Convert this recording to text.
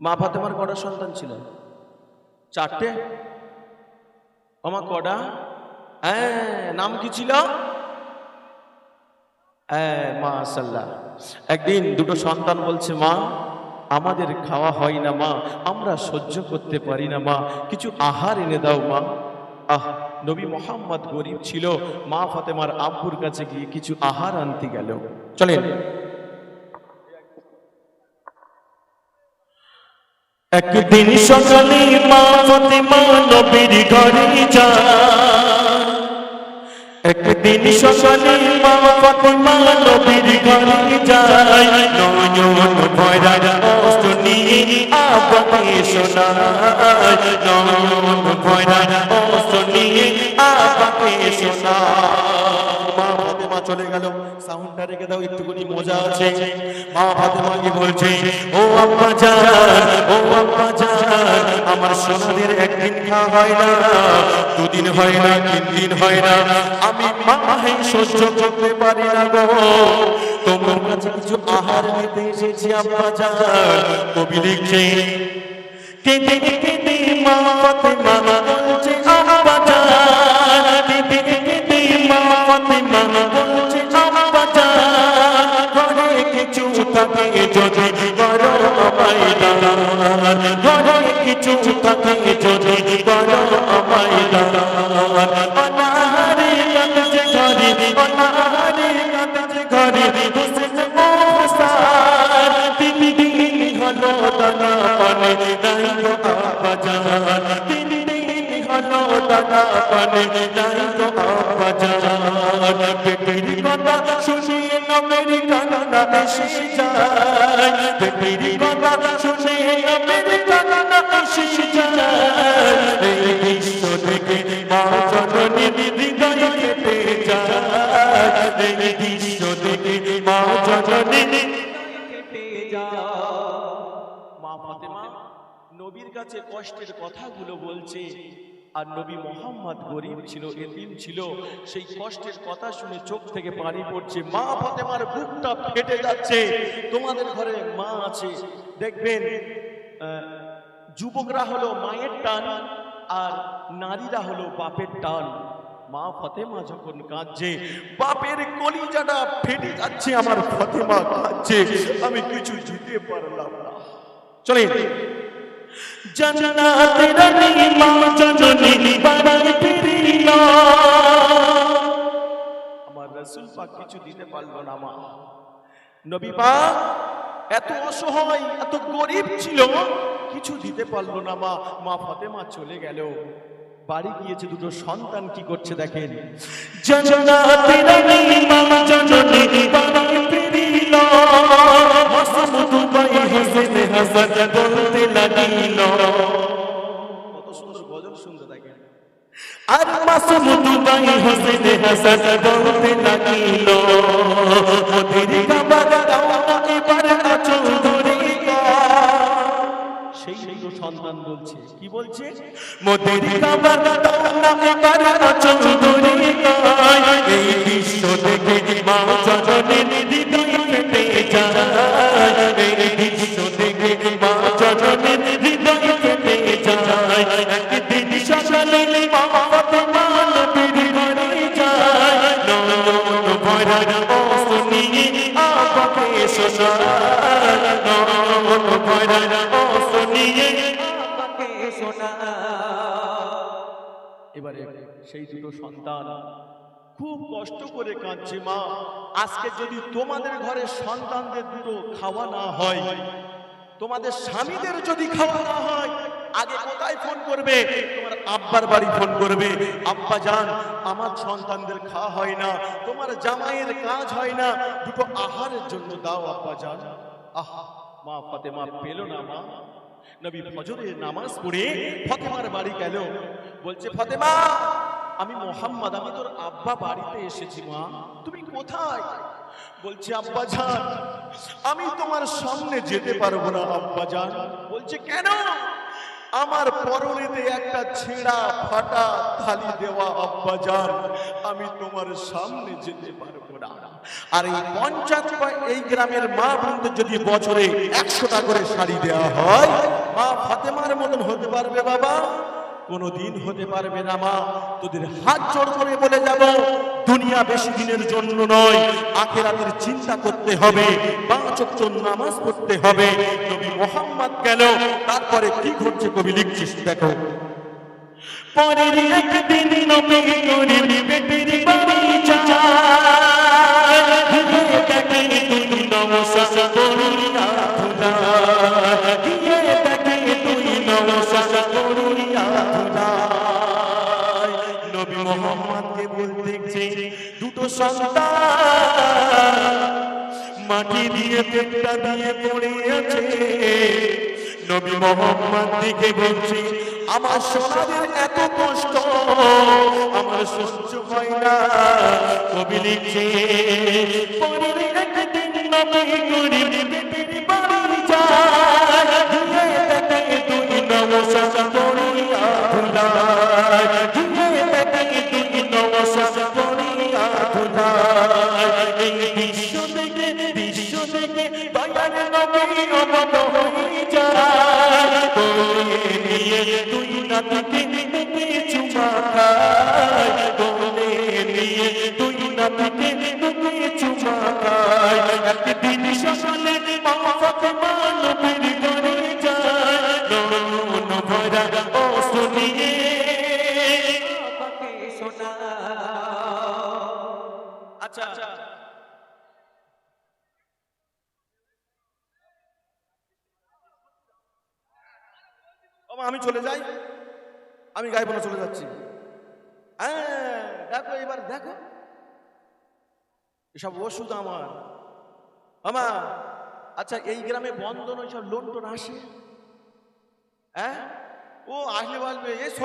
মা ফাতেমার কটা সন্তান ছিল? চারটে? আমার কটা? হ্যাঁ নাম কি ছিল? হ্যাঁ মা আসাল্লাহ একদিন দুটো সন্তান বলছে, মা, আমাদের খাওয়া হয় না, মা, আমরা সহ্য করতে পারি না, মা, কিছু আহার এনে দাও, মা। আহ, নবী মোহাম্মদ গরিব ছিল। মা ফাতেমার আব্বুর কাছে গিয়ে কিছু আহার আনতে গেল। চলেন। একদিন সকালে মা ফাতেমা নবীর ঘরে যায়। একদিন সকালে মা ফাতেমা নবীর ঘরে যায়। নয়ন ভয়রা কষ্ট নিয়ে শোনায়। নয়ন ভয়রা কষ্ট নিয়ে মা ফাতেমা চলে গেল। সাউন্ডটা রেখে দাও, একটুখানি মজা আছে। মা ফাতেমা কি বলছে আব্বা জান ও আব্বা জান আমার সোনাদের একদিন হয় না, দুদিন হয় না, তিন দিন হয় না। আমি মাহে সহ্য করতে পারি না গো। তোমার কাছে কিছু আহার নিতে এসেছি, আব্বা জান কবি লিখছে কেঁদে কেঁদে মা, ফাতেমা থাকে যদি বড় আমায় দান অনাহারে কাঁদছে ঘরে, অনাহারে কাঁদছে ঘরে হোসেন ও হোসান তিন দিন হলো দানা পানে, নাই গো আব্বা জান তিন দিন হলো দানা পানে, নাই গো আব্বা জান পেটের কথা শুনিয়ে নমের কান্না এসে যায়, পেটের মা ফাতেমা নবীর কাছে কষ্টের কথাগুলো বলছে। আর নবী মোহাম্মদ গরিব ছিল, এতিম ছিল, সেই কষ্টের কথা শুনে চোখ থেকে পানি পড়ছে। মা ফাতেমার বুকটা ফেটে যাচ্ছে। তোমাদের ঘরে মা আছে। দেখবেন যুবকরা হলো মায়ের টান আর নারীরা হলো বাপের টান। মা ফতেমা যখন কাঁদছে, বাপের কলিজাটা ফেটে যাচ্ছে, আমার ফতেমা কাঁদছে, আমি কিছু দিতে পারলাম না। চলে আমার কিছু দিতে পারল না মা। নবী এত এত গরিব ছিল, কিছু দিতে পারল না মা। মা ফাতেমা চলে গেল। বাড়ি গিয়েছে দুটো সন্তান কি করছে দেখেন? কত সুন্দর গজল শুনতে দেখেন। আর মাসুদ ভাই হোসেন হাসান বলতে লাগিল। মোদের কাবার সন্তান বলছে? কি বলছে? মোদের কাবার দাও না এবার আচল ধরে এই দৃশ্য দেখে মা জননীর হৃদয় ফেটে যায়। এই দৃশ্য দেখে মা জননীর হৃদয় ফেটে যায়। একদিন সকালে মা ফাতেমা নবীর ঘরে যায়। এবারে সেই দুটো সন্তান খুব কষ্ট করে কাঁদছে মা। আজকে যদি তোমাদের ঘরে সন্তানদের দুটো খাওয়া না হয়, তোমাদের স্বামীদের যদি খাওয়া না হয়, আগে কোথায় ফোন করবে? তোমার আব্বার বাড়ি ফোন করবে। আব্বা যান, আমার সন্তানদের খাওয়া হয় না, তোমার জামাইয়ের কাজ হয় না, দুটো আহারের জন্য দাও আব্বা যান। আহা, মা ফাতেমা পেল না মা। নবী ফজরের নামাজ পড়ে ফতেমার বাড়ি গেল। বলছে, ফতেমা, আমি মোহাম্মদ, আমি তোর আব্বা বাড়িতে এসেছি মা। তুমি কোথায়? বলছে, আব্বা যান আমি তোমার সামনে যেতে পারব না, আব্বা যান বলছে, কেন? আমার পরলিতে একটা ছেঁড়া ফাটা থালি দেওয়া আব্বাজান আমি তোমার সামনে যেতে পারব না। আর এই পঞ্চায়েত বা এই গ্রামের মা বোনদের যদি বছরে একশোটা করে শাড়ি দেওয়া হয়, মা ফাতেমার মতন হতে পারবে বাবা। কোনোদিন হতে পারবে না, মা। তোদের হাত জোড় করে বলে যাব, দুনিয়া বেশি দিনের জন্য নয়, আখেরাতের চিন্তা করতে হবে, পাঁচ নামাজ পড়তে হবে। নবী মোহাম্মদ গেল তারপরে কি ঘটছে কবি লিখছিস, দেখো। পরের একদিন নবী করিম বেটির বাড়ি যায়। করিয়া মাটি দিয়ে পেটটা দিয়ে পড়ে আছে নবী মোহাম্মদ দিকে বলছি, আমার সোনাদের এত কষ্ট, আমার সহ্য হয় না। কবি লিখছে, পরের একদিন নবী থেকে বিশ্ব থেকে দয়ার নবী অমত হয়ে যায় কোলে নিয়ে দুই নাতিকে মুখে চুমা খায়। কোলে নিয়ে দুই নাতিকে মুখে চুমা নিয়ে আচ্ছা। বাবা, আমি চলে যাই। আমি গায়ে বলে চলে যাচ্ছি। হ্যাঁ দেখো এবার দেখো। এসব ওষুধ আমার। আমার আচ্ছা এই গ্রামে বন্ধন ওইসব লোন টোন আসে? হ্যাঁ? ও আসলে বলবে এ